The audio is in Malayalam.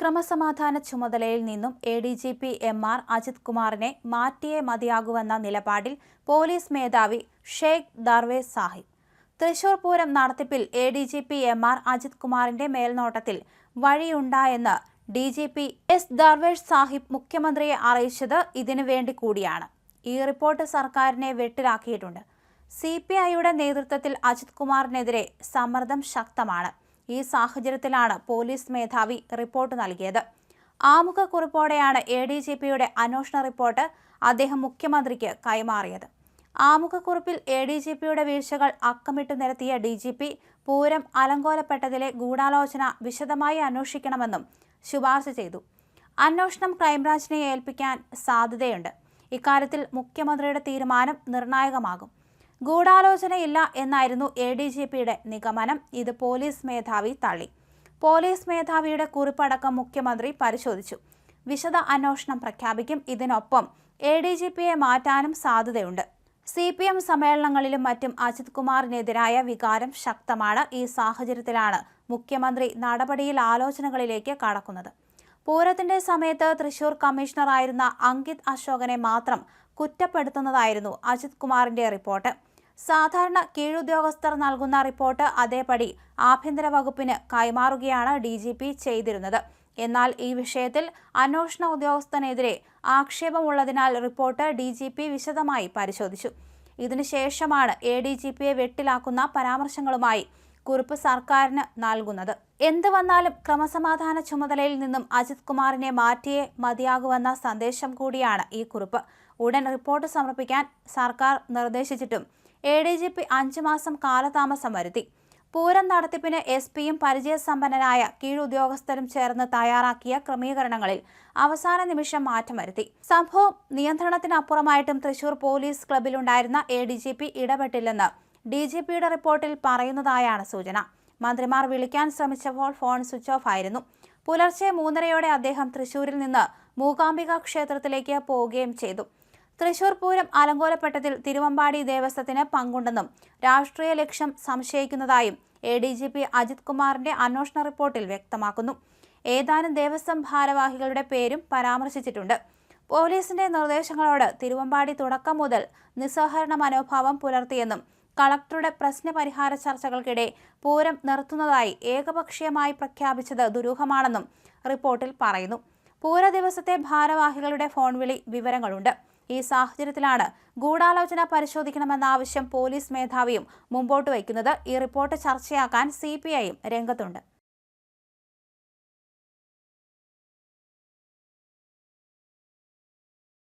ക്രമസമാധാന ചുമതലയിൽ നിന്നും A D G P M R Ajith കുമാറിനെ മാറ്റിയേ മതിയാകുവെന്ന നിലപാടിൽ പോലീസ് മേധാവി Sheikh Darvesh Sahib. Thrissur Pooram നടത്തിപ്പിൽ A D G P M R Ajith കുമാറിന്റെ മേൽനോട്ടത്തിൽ വഴിയുണ്ടായെന്ന് D G P S Darvesh Sahib മുഖ്യമന്ത്രിയെ അറിയിച്ചത് ഇതിനു വേണ്ടി കൂടിയാണ്. ഈ റിപ്പോർട്ട് സർക്കാരിനെ വെട്ടിലാക്കിയിട്ടുണ്ട്. സി പി ഐയുടെ നേതൃത്വത്തിൽ അജിത് കുമാറിനെതിരെ സമ്മർദ്ദം ശക്തമാണ്. ഈ സാഹചര്യത്തിലാണ് പോലീസ് മേധാവി റിപ്പോർട്ട് നൽകിയത്. ആമുഖക്കുറിപ്പോടെയാണ് എ ഡി ജി പിയുടെ അന്വേഷണ റിപ്പോർട്ട് അദ്ദേഹം മുഖ്യമന്ത്രിക്ക് കൈമാറിയത്. ആമുഖക്കുറിപ്പിൽ എ ഡി ജി പിയുടെ വീഴ്ചകൾ അക്കമിട്ട് നിരത്തിയ ഡി ജി പി പൂരം അലങ്കോലപ്പെട്ടതിലെ ഗൂഢാലോചന വിശദമായി അന്വേഷിക്കണമെന്നും ശുപാർശ ചെയ്തു. അന്വേഷണം ക്രൈംബ്രാഞ്ചിനെ ഏൽപ്പിക്കാൻ സാധ്യതയുണ്ട്. ഇക്കാര്യത്തിൽ മുഖ്യമന്ത്രിയുടെ തീരുമാനം നിർണായകമാകും. ഗൂഢാലോചനയില്ല എന്നായിരുന്നു എ ഡി ജി പിയുടെ നിഗമനം. ഇത് പോലീസ് മേധാവി തള്ളി. പോലീസ് മേധാവിയുടെ കുറിപ്പടക്കം മുഖ്യമന്ത്രി പരിശോധിച്ചു. വിശദ അന്വേഷണം പ്രഖ്യാപിക്കും. ഇതിനൊപ്പം എ ഡി ജി പിയെ മാറ്റാനും സാധ്യതയുണ്ട്. സി പി എം സമ്മേളനങ്ങളിലും മറ്റും അജിത് കുമാറിനെതിരായ വികാരം ശക്തമാണ് ഈ സാഹചര്യത്തിലാണ് മുഖ്യമന്ത്രി നടപടിയിൽ ആലോചനകളിലേക്ക് കടക്കുന്നത്. പൂരത്തിന്റെ സമയത്ത് തൃശൂർ കമ്മീഷണറായിരുന്ന അങ്കിത് അശോകനെ മാത്രം കുറ്റപ്പെടുത്തുന്നതായിരുന്നു അജിത് കുമാറിന്റെ റിപ്പോർട്ട്. സാധാരണ കീഴുദ്യോഗസ്ഥർ നൽകുന്ന റിപ്പോർട്ട് അതേപടി ആഭ്യന്തര വകുപ്പിന് കൈമാറുകയാണ് ഡി ജി പി ചെയ്തിരുന്നത്. എന്നാൽ ഈ വിഷയത്തിൽ അന്വേഷണ ഉദ്യോഗസ്ഥനെതിരെ ആക്ഷേപമുള്ളതിനാൽ റിപ്പോർട്ട് ഡി ജി പി വിശദമായി പരിശോധിച്ചു. ഇതിനുശേഷമാണ് എ ഡി ജി പിയെ വെട്ടിലാക്കുന്ന പരാമർശങ്ങളുമായി കുറിപ്പ് സർക്കാരിന് നൽകുന്നത്. എന്ത് വന്നാലും ക്രമസമാധാന ചുമതലയിൽ നിന്നും അജിത് കുമാറിനെ മാറ്റിയേ മതിയാകുമെന്ന സന്ദേശം കൂടിയാണ് ഈ കുറിപ്പ്. ഉടൻ റിപ്പോർട്ട് സമർപ്പിക്കാൻ സർക്കാർ നിർദ്ദേശിച്ചിട്ടും എ ഡി ജി പി അഞ്ചു മാസം കാലതാമസം വരുത്തി. പൂരം നടത്തിപ്പിന് എസ് പിയും പരിചയസമ്പന്നനായ കീഴുദ്യോഗസ്ഥരും ചേർന്ന് തയ്യാറാക്കിയ ക്രമീകരണങ്ങളിൽ അവസാന നിമിഷം മാറ്റം വരുത്തി. സംഭവം നിയന്ത്രണത്തിനപ്പുറമായിട്ടും തൃശൂർ പോലീസ് ക്ലബിലുണ്ടായിരുന്ന എ ഡി ജി പി ഇടപെട്ടില്ലെന്ന് ഡി ജി പിയുടെ റിപ്പോർട്ടിൽ പറയുന്നതായാണ് സൂചന. മന്ത്രിമാർ വിളിക്കാൻ ശ്രമിച്ചപ്പോൾ ഫോൺ സ്വിച്ച് ഓഫ് ആയിരുന്നു. പുലർച്ചെ മൂന്നരയോടെ അദ്ദേഹം തൃശൂരിൽ നിന്ന് മൂകാംബിക ക്ഷേത്രത്തിലേക്ക് പോവുകയും ചെയ്തു. തൃശൂർ പൂരം അലങ്കോലപ്പെട്ടതിൽ തിരുവമ്പാടി ദേവസ്വത്തിന് പങ്കുണ്ടെന്നും രാഷ്ട്രീയ ലക്ഷ്യം സംശയിക്കുന്നതായും A D G P Ajith കുമാറിന്റെ അന്വേഷണ റിപ്പോർട്ടിൽ വ്യക്തമാക്കുന്നു. ഏതാനും ദേവസ്വം ഭാരവാഹികളുടെ പേരും പരാമർശിച്ചിട്ടുണ്ട്. പോലീസിന്റെ നിർദ്ദേശങ്ങളോട് തിരുവമ്പാടി തുടക്കം മുതൽ നിസ്സഹകരണ മനോഭാവം പുലർത്തിയെന്നും കളക്ടറുടെ പ്രശ്നപരിഹാര ചർച്ചകൾക്കിടെ പൂരം നിർത്തുന്നതായി ഏകപക്ഷീയമായി പ്രഖ്യാപിച്ചത് ദുരൂഹമാണെന്നും റിപ്പോർട്ടിൽ പറയുന്നു. പൂര ദിവസത്തെ ഭാരവാഹികളുടെ ഫോൺ വിളി വിവരങ്ങളുണ്ട്. ഈ സാഹചര്യത്തിലാണ് ഗൂഢാലോചന പരിശോധിക്കണമെന്ന ആവശ്യം പോലീസ് മേധാവിയും മുമ്പോട്ട് വയ്ക്കുന്നത്. ഈ റിപ്പോർട്ട് ചർച്ചയാക്കാൻ സി രംഗത്തുണ്ട്.